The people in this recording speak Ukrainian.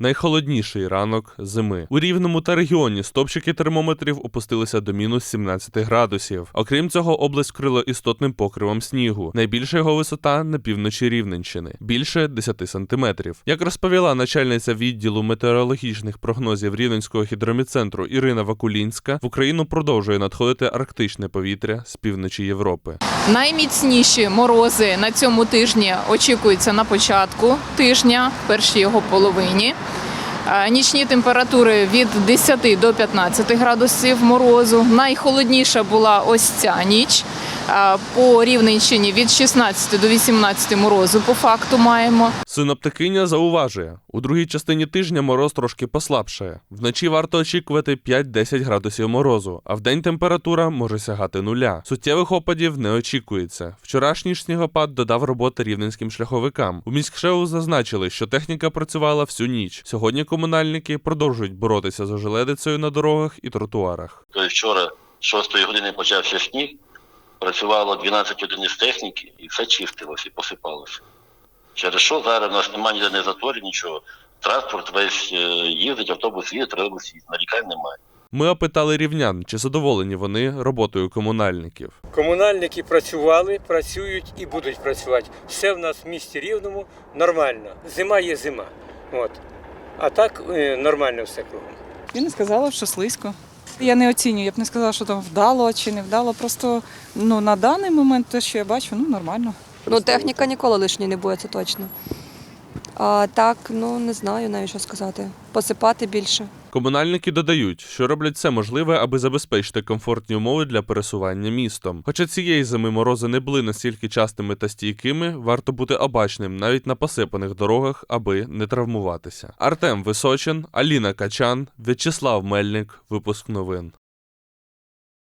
Найхолодніший ранок зими. У рівному та регіоні стопчики термометрів опустилися до мінус 17 градусів. Окрім цього, область вкрило істотним покривом снігу. Найбільша його висота на півночі Рівненщини більше 10 сантиметрів. Як розповіла начальниця відділу метеорологічних прогнозів Рівненського гідроміцентру Ірина Вакулінська, в Україну продовжує надходити арктичне повітря з півночі Європи. Найміцніші морози на цьому тижні очікуються на початку тижня, першій його половині. Е, Нічні температури від 10 до 15 градусів морозу. Найхолодніша була ось ця ніч. По Рівненщині від 16 до 18 морозу по факту маємо. Синоптикиня зауважує, у другій частині тижня мороз трошки послабшає. Вночі варто очікувати 5-10 градусів морозу, а вдень температура може сягати нуля. Суттєвих опадів не очікується. Вчорашній снігопад додав роботи рівненським шляховикам. У міськшеу зазначили, що техніка працювала всю ніч. Сьогодні комунальники продовжують боротися з ожеледицею на дорогах і тротуарах. Тобто вчора з 6 години почався сніг, працювало 12 одиниць техніки і все чистилось і посипалося. Через що зараз у нас немає ніде не заторів, нічого. Транспорт весь е, їздить, автобус їздить, тролейбус їздить, нарікань немає. Ми опитали рівнян, чи задоволені вони роботою комунальників. Комунальники працювали, працюють і будуть працювати. Все в нас в місті рівному нормально. Зима є зима. От. А так е, нормально все кругом. Не сказала, що слизько. Я не оцінюю, я б не сказала, що там вдало чи не вдало. Просто ну, на даний момент те, що я бачу, ну нормально. Ну, техніка ніколи лишньої не буде, це точно. А так, ну не знаю навіть що сказати. Посипати більше. Комунальники додають, що роблять все можливе, аби забезпечити комфортні умови для пересування містом. Хоча цієї зими морози не були настільки частими та стійкими, варто бути обачним навіть на посипаних дорогах, аби не травмуватися. Артем Височин, Аліна Качан, В'ячеслав Мельник. Випуск новин.